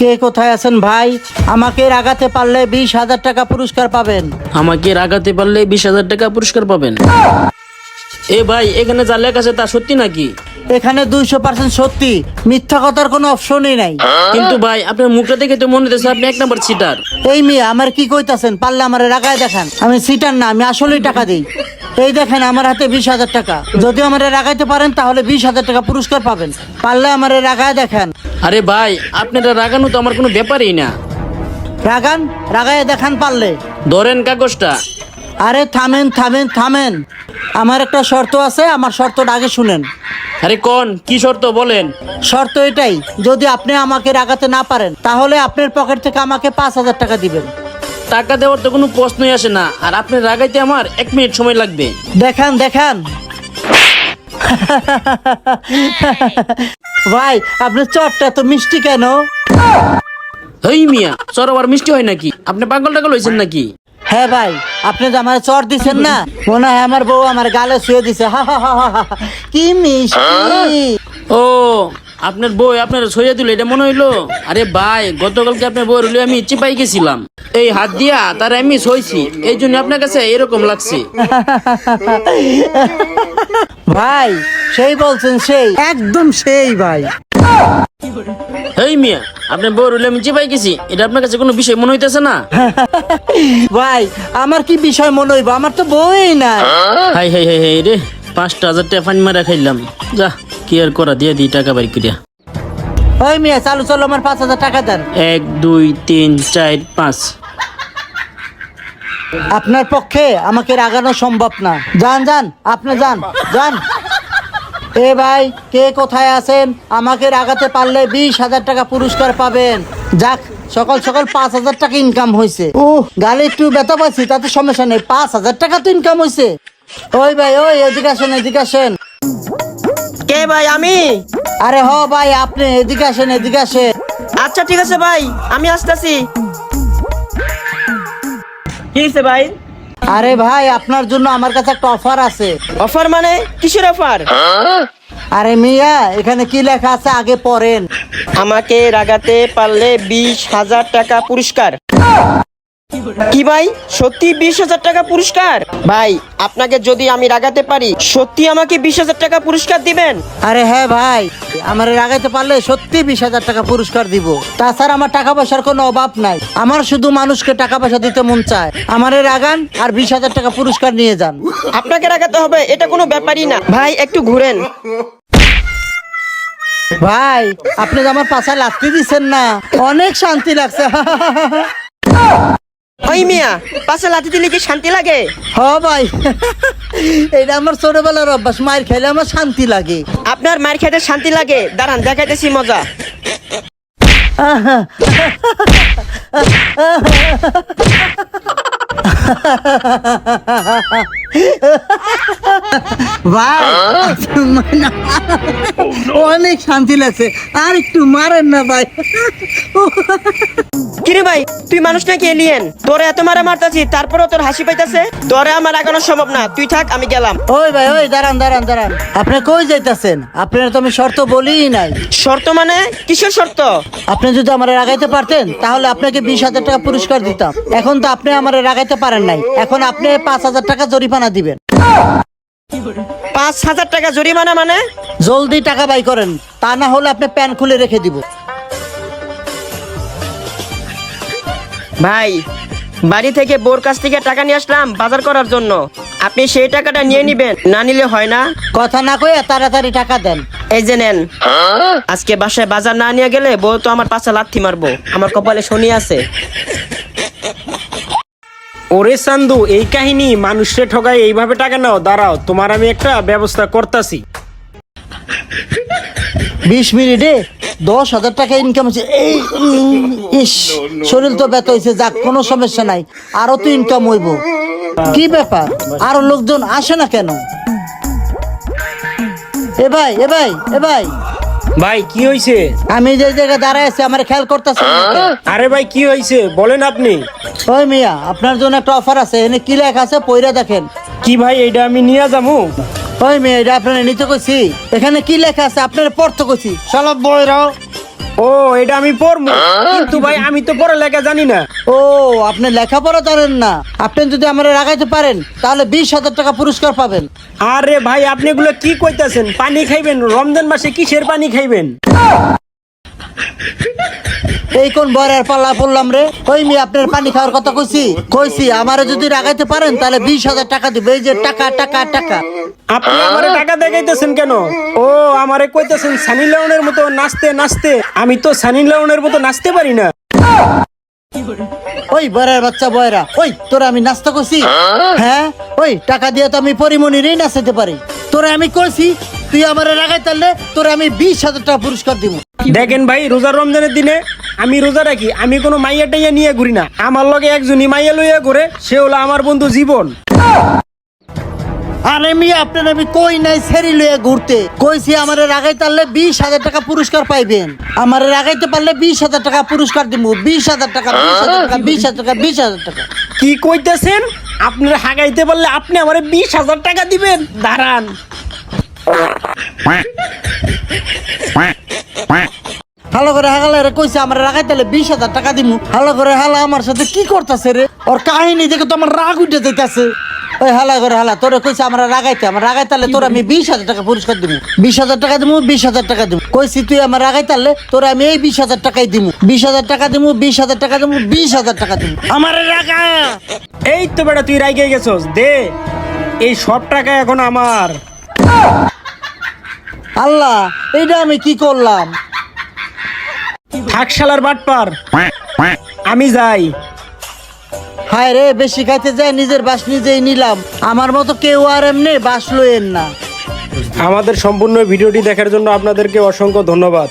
কে কোথায় আছেন ভাই? আমাকে রাগাতে পারলে বিশ হাজার টাকা পুরস্কার পাবেন। আমাকে রাগাতে পারলে বিশ হাজার টাকা পুরস্কার পাবেন। এ ভাই এখানে যা লেখা আছে তা সত্যি নাকি? এখানে দুইশো পার্সেন্ট সত্যি। মিথ্যা কথার কোনো অপশনই নাই। কিন্তু ভাই আপনার মুখটা দেখে তো মনে হচ্ছে আপনি এক নম্বর সিটার এই মেয়ে আমার কি কইতাছেন? পারলে আমার রাগায় দেখান। আমি সিটার না আমি আসলেই টাকা দিই। এই দেখেন আমার হাতে বিশ হাজার টাকা। যদি আমার রাগাইতে পারেন তাহলে বিশ হাজার টাকা পুরস্কার পাবেন। পারলে আমার রাগায় দেখান। আরে ভাই আপনারা রাগানো তো আমার কোনো ব্যাপারই না। রাগান রাগায় দেখান পারলে। ধরেন কাগজটা। আরে থামেন থামেন থামেন। আমার একটা শর্ত আছে আমার শর্তটা আগে শুনেন। আরে কোন? কি শর্ত বলেন? শর্ত এটাই যদি আপনি আমাকে রাগাতে না পারেন তাহলে আপনার পকেট থেকে আমাকে পাঁচ হাজার টাকা দিবেন। টাকা দেওয়ার তো কোনো প্রশ্নই আসে না আর আপনি রাগাইতে আমার এক মিনিট সময় লাগবে। দেখান দেখান। ভাই আপনার চটটা তো মিষ্টি কেন? হেই মিয়া চর আবার মিষ্টি হয় নাকি? আপনি পাগল টাগল হয়েছেন নাকি? হ্যাঁ ভাই আপনি যে আমার চর দিছেন না মনে হয় আমার বউ আমার গালে শুয়ে দিছে। হা হা হা হা। কি মিষ্টি? ও আপনার বই আপনার সইয়া দিল এটা মনে হইল? আরে ভাই গতকালকে আপনার বই রইলে আমি চিপাই গেছিলাম। এই হাত দিয়া তার আমি সইছি এই জন্য আপনার কাছে এরকম লাগছে। ভাই সেই বলছেন সেই। একদম সেই ভাই। মিয়া আপনার বই রইলে আমি চিপাই গেছি। এটা আপনার কাছে কোনো বিষয় মনে হইতেছে না? ভাই আমার কি বিষয় মনে হইব? আমার তো বই না হাই হাই হাই হাই রে পাঁচটা হাজার টাকা ফাইন মারা খাইলাম। যা কি আর করা দিয়ে দিই টাকা বাড়ি করিয়া। ওই মিয়া চালু চলো আমার পাঁচ হাজার টাকা দেন। এক দুই তিন চার পাঁচ। আপনার পক্ষে আমাকে রাগানো সম্ভব না। যান যান আপনি যান যান। এ ভাই কে কোথায় আছেন? আমাকে রাগাতে পারলে বিশ হাজার টাকা পুরস্কার পাবেন। যাক সকাল সকাল পাঁচ হাজার টাকা ইনকাম হয়েছে। ও গালে একটু ব্যথা পাচ্ছি তাতে সমস্যা নেই। পাঁচ হাজার টাকা তো ইনকাম হয়েছে। ওই ভাই ওই এদিকে আসেন এদিকে আসেন। কে ভাই আমি? আরে হ ভাই আপনি এদিকে আসেন এদিকে আসেন। আচ্ছা ঠিক আছে ভাই আমি আসতেছি। কি হয়েছে ভাই? আরে ভাই আপনার জন্য আমার কাছে একটা অফার আছে। অফার মানে? কিসের অফার আরে মিয়া এখানে কি লেখা আছে আগে পড়েন। আমাকে রাগাতে পারলে বিশ হাজার টাকা পুরস্কার। কি ভাই? সত্যি বিশ হাজার টাকা পুরস্কার? ভাই আপনাকে যদি আমি রাগাতে পারি সত্যি আমাকে বিশ হাজার টাকা পুরস্কার দিবেন? আরে হ্যাঁ ভাই আমার রাগাইতে পারলে সত্যি বিশ হাজার টাকা পুরস্কার দিব। তাছাড়া আমার টাকা পয়সার কোনো অভাব নাই। আমার শুধু মানুষকে টাকা পয়সা দিতে মন চায়। আমারে রাগান আর বিশ হাজার টাকা পুরস্কার নিয়ে যান। আপনাকে রাগাতে হবে এটা কোনো ব্যাপারই না। ভাই একটু ঘুরেন। ভাই আপনি আমার পাশায় লাগতে দিচ্ছেন না অনেক শান্তি লাগছে। ওই মিয়া পাশে লাথি দিলে কি শান্তি লাগে? হ ভাই। এটা আমার ছোটবেলার অভ্যাস মায়ের খেলে আমার শান্তি লাগে। আপনার মার খেতে শান্তি লাগে? দাঁড়ান দেখাইতেছি মজা। ভাই অনেক শান্তি লাগছে। আর একটু মারেন না ভাই। কিরে ভাই তুই মানুষ নাকি এলিয়েন তোরে এত মারা মারতাছি তারপরও তোর হাসি পাইতাছে? তোরে আমার আগানো সম্ভব না। তুই থাক আমি গেলাম। ওই ভাই ওই দাঁড়ান দাঁড়ান দাঁড়ান। আপনি কই যাইতাছেন? আপনার তো আমি শর্ত বলিই নাই। শর্ত মানে? কিসের শর্ত? আপনি যদি আমার রাগাইতে পারতেন তাহলে আপনাকে বিশ হাজার টাকা পুরস্কার দিতাম। এখন তো আপনি আমার রাগাইতে পারেন নাই। এখন আপনি পাঁচ হাজার টাকা জরিমানা দিবেন। পাঁচ হাজার টাকা জরিমানা মানে? জলদি টাকা বাই করেন তা না হলে আপনি প্যান খুলে রেখে দিব। ভাই বাড়ি থেকে বোর কাছ থেকে টাকা নিয়ে আসলাম বাজার করার জন্য। আপনি সেই টাকাটা নিয়ে নিবেন না নিলে হয় না। কথা না কয়ে তাড়াতাড়ি টাকা দেন। এই যে নেন। আজকে বাসায় বাজার না নিয়ে গেলে বউ তো আমার পাশে লাথি মারবো। আমার কপালে শনি আছে। ওরে সান্দু এই কাহিনী মানুষরে ঠগায় এইভাবে টাকা নাও দাঁড়াও তোমার আমি একটা ব্যবস্থা করতাছি। বিশ মিনিটে দশ হাজার টাকা ইনকাম হচ্ছে এই ইস শরীর তো ব্যথা হয়েছে যাক কোনো সমস্যা নাই আরও তো ইনকাম হইব। কি ব্যাপার? আরও লোকজন আসে না কেন? এ ভাই এ ভাই এ ভাই। ভাই কি হয়েছে আমি যে জায়গায় দাঁড়ায় আছি আমার খেয়াল করতেছি আরে ভাই কি হয়েছে বলেন আপনি। ওই মিয়া আপনার জন্য একটা অফার আছে এনে কি লেখা আছে পইরা দেখেন। কি ভাই এইটা আমি নিয়ে যাব ওই মেয়ে এটা আপনার নিতে কইছি। এখানে কি লেখা আছে আপনার পড়তে কইছি। চলো বই রাও ও এটা আমি পড়ব। কিন্তু ভাই আমি তো পড়ালেখা জানি না। ও আপনি লেখা পড়া জানেন না। আপনি যদি আমার রাগাইতে পারেন তাহলে বিশ হাজার টাকা পুরস্কার পাবেন। আরে ভাই আপনি এগুলো কি কইতাছেন? পানি খাইবেন? রমজান মাসে কিসের পানি খাইবেন? এই কোন বরের পাল্লা পড়লাম রে? ওই মি আপনার পানি খাওয়ার কথা কইছি? কইছি আমারে যদি রাগাইতে পারেন তাহলে বিশ হাজার টাকা দিবে। এই যে টাকা টাকা টাকা। আপনি আমারে টাকা দেখাইতেছেন কেন? ও আমারে কইতেছেন সানি লাউনের মতো নাচতে নাচতে। আমি তো সানি লাউনের মতো নাচতে পারি না। ওই বরের বাচ্চা বয়রা ওই তোরা আমি নাস্তা করছি? হ্যাঁ? ওই টাকা দিয়ে তো আমি পরিমণিরই নাচাতে পারি। তোরা আমি কইছি তুই আমার রাগাইতে তাহলে তোরা আমি বিশ হাজার টাকা পুরস্কার দিব। দেখেন ভাই রোজার রমজানের দিনে আমি রোজা রাখি আমি কোনো মাইয়া টাইয়া নিয়ে ঘুরি না। আমার লগে একজনই মাইয়া লইয়া ঘুরে সে হলো আমার বন্ধু জীবন। আরে মি আপনার আমি কই নাই সেরি লইয়া ঘুরতে? কইছি আমার রাগাইতে পারলে বিশ হাজার টাকা পুরস্কার পাইবেন। আমার রাগাইতে পারলে বিশ হাজার টাকা পুরস্কার দিব বিশ হাজার টাকা বিশ হাজার টাকা বিশ হাজার টাকা বিশ হাজার টাকা। কি কইতেছেন? আপনার হাগাইতে পারলে আপনি আমারে বিশ হাজার টাকা দিবেন। দাঁড়ান। ভালো করে হাগালে রে কইছে, আমার রাগাইতে পারলে বিশ হাজার টাকা দিমু। ভালো করে হালা, আমার সাথে কি করতেছে রে? ওর কাহিনী দেখে তো আমার রাগ উঠে যাইতাছে। ওই হালা করে হালা, তোরে কইছে, আমার রাগাইতে আমার রাগাইতে পারলে তোর আমি বিশ হাজার টাকা পুরস্কার দিমু। বিশ হাজার টাকা দিমু, বিশ হাজার টাকা দিমু। কইছি, তুই আমার রাগাইতে পারলে তোর আমি এই বিশ হাজার টাকাই দিমু। বিশ হাজার টাকা দিমু, বিশ হাজার টাকা দিমু, বিশ হাজার টাকা দিমু। আমার রাগা! এই তো বেটা, তুই রাইগে গেছস, দে। এই সব টাকা এখন আমার। আল্লাহ এইটা আমি কি করলাম? থাকশালার বাটপার। আমি যাই। হায় রে বেশি খাইতে যাই নিজের বাস নিজেই নিলাম। আমার মতো কেউ আর এমনি বাস লইয়েন না। আমাদের সম্পূর্ণ ভিডিওটি দেখার জন্য আপনাদেরকে অসংখ্য ধন্যবাদ।